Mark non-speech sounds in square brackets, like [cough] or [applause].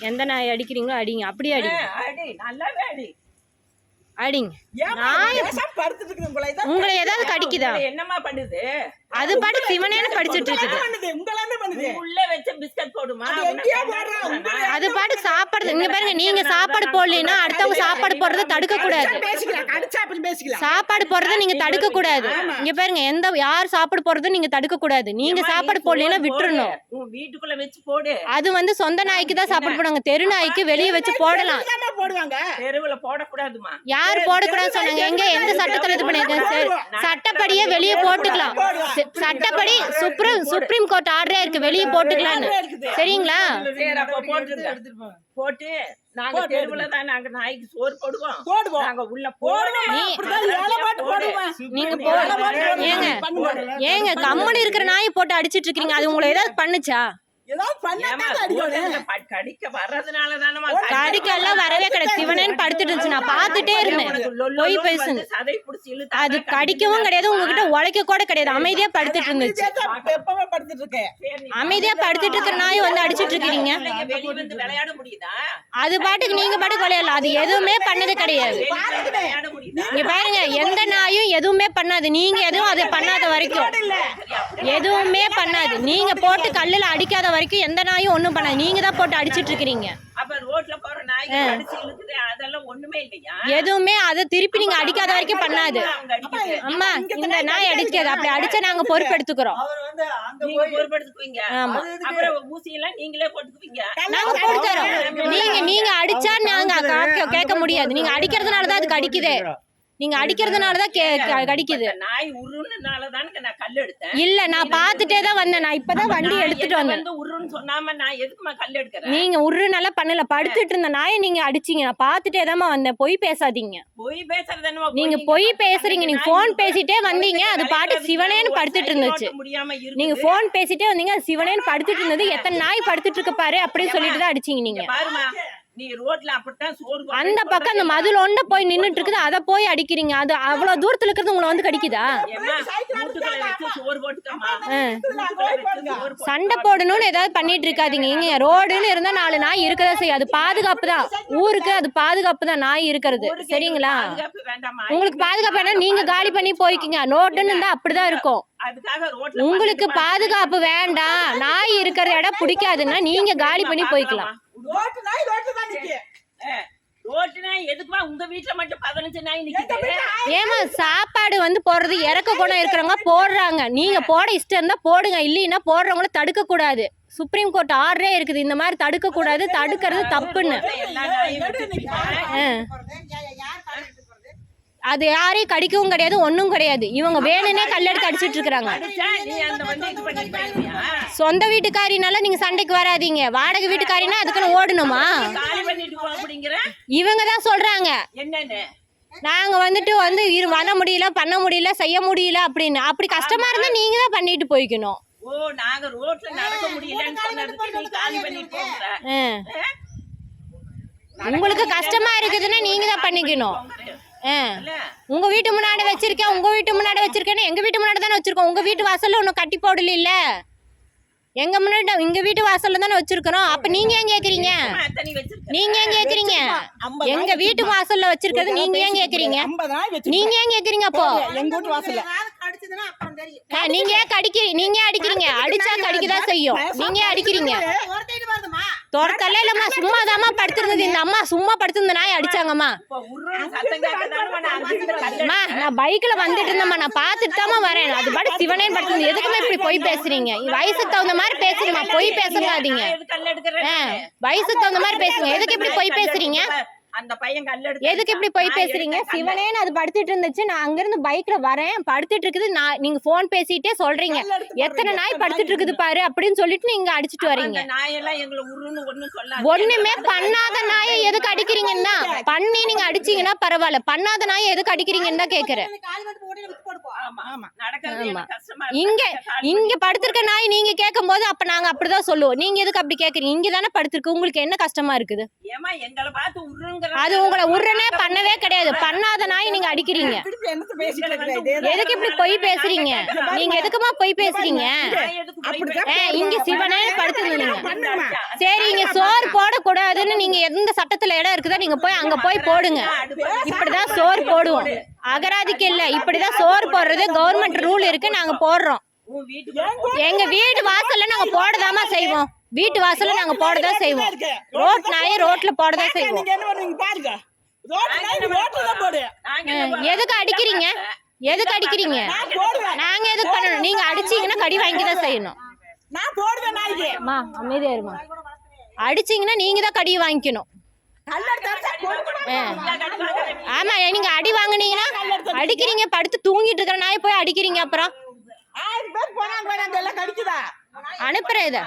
எந்த நாய் அடிக்கிறீங்களோ அடிங்க. அப்படியே அடிங்க. அடிங்க. உங்களை ஏதாவது கடிக்குதா? என்னம்மா பண்ணுது? அது பாட்டு சிவனேன்னு படிச்சிட்டு இருக்குது. உள்ள வச்ச அது பாட்டு சாப்பாடு இங்க பாருங்க நீங்க சாப்பாடு போடலைன்னா அடுத்தவங்க சாப்பாடு போடுறத தடுக்க கூடாது பேசிக்கலாம். கடிச்சா அப்படி பேசிக்கலாம். சாப்பாடு போடுறத நீங்க தடுக்க கூடாது இங்க பாருங்க எந்த யார் சாப்பாடு போடுறதும் நீங்க தடுக்க கூடாது நீங்க சாப்பாடு சோறு விட்டுறணும். வீட்டுக்குள்ள வச்சு போடு. அது வந்து சொந்த நாய்க்கு தான் சாப்பாடு போடுவாங்க. தெரு நாய்க்கு வெளியே வச்சு போடலாம். போடுவாங்க? தெருவுல போடக்கூடாதுமா யார் போடக்கூடாது சொன்னாங்க. எங்க? எந்த சட்டத்துல இது பண்ணிருக்காங்க சரி, சட்டப்படியே வெளியே போட்டுக்கலாம். சட்டப்படி சுப்ரீம் சுப்ரீம் கோர்ட் ஆர்டரே இருக்கு. வெளியே போட்டுக்கலாம்னு சரிங்களா? சரி அப்ப போட்டுருங்க போட்டு நாங்க தெருவுல தான் நாங்க நாய்க்கு சோறு போடுவோம். போடுவோம். நாங்க உள்ள போடுவோம். போடுவோம் அப்படிதான் ஏழை பாட்டு போடுவேன். நீங்க ஏழை போ பாட்டு போடுவேன். ஏங்க. ஏங்க கம்முனு இருக்கிற நாயை போட்டு அடிச்சிட்டு இருக்கீங்க. அது உங்களை ஏதாவது பண்ணுச்சா? ஏதாவது கடிக்க வர்றதுனால வரவே கிடையாது. சிவனேன்னு படுத்துட்டு இருந்துச்சு. நான் பார்த்துட்டே இருந்தேன். பொய் பேசுங்க அது கடிக்கவும் கிடையாது. உங்ககிட்ட உழைக்க கூட கிடையாது. அமைதியா படுத்துட்டு இருந்துச்சு. அமைதியா எப்பவுமே படுத்துட்டு இருக்கேன். சரி, நீ அமைதியா படுத்துட்டு இருக்கிற நாயை வந்து அடிச்சிட்டு முடியுதா? அது பாட்டுக்கு நீங்க பாட்டுக்கு விளையாடலாம். அது எதுவுமே பண்ணது கிடையாது. இங்க பாருங்க எந்த நாயும் எதுவுமே பண்ணாது. நீங்க எதுவும் அதை பண்ணாத வரைக்கும். எதுவுமே பண்ணாது. நீங்க போட்டு கல்லுல அடிக்காத வரைக்கும் எந்த நாயும் ஒண்ணும் பண்ணாது. நீங்க தான் போட்டு அடிச்சிட்டு இருக்கிறீங்க. எதுவுமே அதை திருப்பி நீங்க அடிக்காத வரைக்கும் பண்ணாது. அடிக்குது. அம்மா இந்த நாய் அடிக்காது. அப்படி அடிச்சா நாங்க பொறுப்பெடுத்துக்கிறோம். நீங்க நாங்க அடிச்சா நாங்க கேட்க- கேட்க முடியாது. நீங்க அடிக்கிறதுனால தான் அது கடிக்குது நீங்க அடிக்கிறதுனால தான் கடிக்குது. நாய் உருன்னனால தானுங்க நான் கல் எடுத்தேன். இல்ல நான் பார்த்துட்டே தான் வந்தேன். நான் இப்பதான் வண்டி எடுத்துட்டு வந்தேன். வந்து உருன்னு சொன்னாம நான் எதுக்குமா கல் எடுக்கிறேன்? நீங்க உரு நல்லா பண்ணல. படுத்துட்டு இருந்த நாயை நீங்க அடிச்சீங்க. நான் பார்த்துட்டே தான் வந்தேன். பொய் பேசாதீங்க. பொய் பேசுறது நீங்க பொய் பேசுறீங்க. நீங்க போன் பேசிட்டே வந்தீங்க. அது பாட்டு சிவனேன்னு படுத்துட்டு இருந்துச்சு. நீங்க போன் பேசிட்டே வந்தீங்க. அது சிவனேன்னு படுத்துட்டு இருந்தது. [laughs] எத்தனை நாய் படுத்துட்டு இருக்கு பாரு. அப்படின்னு சொல்லிட்டு தான் அடிச்சீங்க நீங்க. நீ ரோட்ல அப்படித்தான் சோறு அந்த பக்கம் அந்த மதுள் ஒண்ட போய் நின்னுட்டு இருக்குது அதை போய் அடிக்கிறீங்க. அது அவ்வளவு தூரத்துல இருக்கிறது உங்களை வந்து கடிக்குதா? சண்டை போடணும்னு ஏதாவது பண்ணிட்டு இருக்காதீங்க இங்க ரோடுன்னு இருந்தா நாலு நாய் இருக்கதா செய்யும். அது பாதுகாப்பு தான். ஊருக்கு அது பாதுகாப்பு தான் நாய் இருக்கிறது. சரிங்களா? பாதுகாப்பு வேண்டாமா உங்களுக்கு பாதுகாப்பு வேணா நீங்க காலி பண்ணி போய்க்கிங்க. ரோடுன்னு இருந்தா அப்படிதான் இருக்கும். அதுக்காக ரோட்ல உங்களுக்கு பாதுகாப்பு வேண்டாம். நாய் இருக்கிற இடம் பிடிக்காதுன்னா நீங்க காலி பண்ணி போய்க்கலாம். ரோட்டு நாய் தான் நிக்கு. ரோட்டு நாய் எதுக்குமா உங்க வீட்டுல மட்டும் பதினஞ்சு நாய் நிக்குது? ஏமா சாப்பாடு வந்து போடுறது இறக்க குணம் இருக்கிறவங்க போடுறாங்க. நீங்க போட இஷ்டம் இருந்தா போடுங்க இல்லைன்னா போடுறவங்கள தடுக்க கூடாது சுப்ரீம் கோர்ட் ஆர்டரே இருக்குது இந்த மாதிரி தடுக்க கூடாது தடுக்கிறது தப்புன்னு. அது யாரையும் கடிக்கவும் கிடையாது ஒண்ணும் கிடையாது. இவங்க வேணும்னே கல்லெடுத்து அடிச்சிட்டு இருக்காங்க அடிச்சா நீ அந்த வந்து இது பண்ணி போயிருவியா சொந்த வீட்டுக்காரினால நீங்க சண்டைக்கு வராதீங்க. வாடகை வீட்டுக்காரினா அதுக்குன்னு ஓடணுமா? இவங்க தான் சொல்றாங்க. நாங்க வந்துட்டு வந்து இரு வர முடியல பண்ண முடியல செய்ய முடியல அப்படின்னு. அப்படி கஷ்டமா இருந்தா நீங்க தான் பண்ணிட்டு போய்க்கணும். ஓ நாங்க ரோட்ல நடக்க முடியலன்னு சொன்னதுக்கு நீ காலி பண்ணிட்டு ஆ. உங்களுக்கு கஷ்டமா இருக்குதுன்னா நீங்க தான் பண்ணிக்கணும். உங்க வீட்டு முன்னாடி வச்சிருக்கேன் உங்க வீட்டு முன்னாடி வச்சிருக்கேன்னு எங்க வீட்டு முன்னாடி தானே வச்சிருக்கோம். உங்க வீட்டு வாசல்ல ஒன்றும் கட்டி போடல இல்ல எங்க முன்னாடி எங்க வீட்டு வாசல்ல தானே வச்சிருக்கிறோம். அப்ப நீங்க ஏன் கேக்குறீங்க? அம்மா, எத்தனை வச்சிருக்க. நீங்க ஏன் கேக்குறீங்க? எங்க வீட்டு வாசல்ல வச்சிருக்கிறது நீங்க ஏன் கேக்குறீங்க. நீங்க ஏன் கேக்குறீங்க அப்போ? எங்க வீட்டு வாசல்ல. ஆ, நீங்க ஏன் கடிக்க நீங்க ஏன் அடிக்கிறீங்க? அடிச்சா கடிக்கதான் செய்யும்? நீங்க ஏன் அடிக்கிறீங்க? துரத்தல இல்லம்மா சும்மா தாம்மா படுத்திருந்தது. இந்த அம்மா சும்மா படுத்திருந்த நாய் அடிச்சாங்கம்மா. அம்மா நான் பைக்ல வந்துட்டு இருந்தேம்மா நான் பார்த்துட்டு தாம்மா வரேன். அது பாட்டு சிவனே படுத்து எதுக்குமே இப்படி பொய் பேசுறீங்க? வயசுக்கு தகுந்த மாதிரி பேசுறீங்க பொய் பேசாதீங்க வயசுக்கு தகுந்த மாதிரி பேசுங்க எதுக்கு இப்படி பொய் பேசுறீங்க? அந்த பையன் கல் எடுக்க எதுக்கு இப்படி பொய் பேசுறீங்க? சிவனேன்னு அது படுத்துட்டு இருந்துச்சு. நான் அங்கிருந்து பைக்ல வரேன். படுத்துட்டு இருக்குது. நான் நீங்க போன் பேசிட்டே சொல்றீங்க. எத்தனை நாய் படுத்துட்டு இருக்குது பாரு அப்படின்னு சொல்லிட்டு நீங்க அடிச்சிட்டு வரீங்க. நாயெல்லாம் எங்களை உருன்னு ஒண்ணும் சொல்லாது. ஒண்ணுமே பண்ணாத நாயை எதுக்கு அடிக்கிறீங்கன்னா பண்ணி நீங்க அடிச்சீங்கன்னா பரவாயில்ல. பண்ணாத நாயை எதுக்கு அடிக்கிறீங்கன்னு தான் கேக்குறேன். இங்க இங்க படுத்திருக்க நாய் நீங்க கேட்கும் போது அப்ப நாங்க அப்படிதான் சொல்லுவோம். நீங்க எதுக்கு அப்படி கேக்குறீங்க? இங்க தானே படுத்திருக்கு. உங்களுக்கு என்ன கஷ்டமா இருக்குது? ஏமா எங்களை பார்த்து உருங்க அது உங்களை உடனே பண்ணவே கிடையாது. பண்ணாத நாய் நீங்க அடிக்கிறீங்க. எதுக்கு இப்படி பொய் பேசுறீங்க? நீங்க எதுக்குமா பொய் பேசுறீங்க? இங்க சிவனே படுத்துங்க? சரி இங்க சோறு போடக்கூடாதுன்னு நீங்க எந்த சட்டத்துல இடம் இருக்குதோ நீங்க போய் அங்க போய் போடுங்க. இப்படிதான் சோறு போடுவோம். அகராதிக்கு இல்ல இப்படிதான் சோறு போடுறது கவர்மெண்ட் ரூல் இருக்கு நாங்க போடுறோம். எங்க வீடு வாசல்ல நாங்க போடதாமா செய்வோம். வீட்டு வாசல்ல நாங்க போடதான் செய்வோம். ரோட் நாயை ரோட்ல போடதான் செய்வோம். எதுக்கு அடிக்கிறீங்க? எதுக்கு அடிக்கிறீங்க? நாங்க எதுக்கு பண்ணணும்? நீங்க அடிச்சீங்கன்னா கடி வாங்கி தான் செய்யணும். நான் போடுவேன் நாய்க்கு. அம்மா அமைதியா இருமா. அடிச்சீங்கன்னா நீங்க தான் கடி வாங்கிக்கணும். ஆமா நீங்க அடி வாங்குனீங்கன்னா அடிக்கிறீங்க படுத்து தூங்கிட்டு இருக்கிற நாய் போய் அடிக்கிறீங்க அப்புறம். ஆயிரம் பேர் போனாங்க பாரு, எல்லாம் கடிக்குதா? அனுப்புறேன் இதை.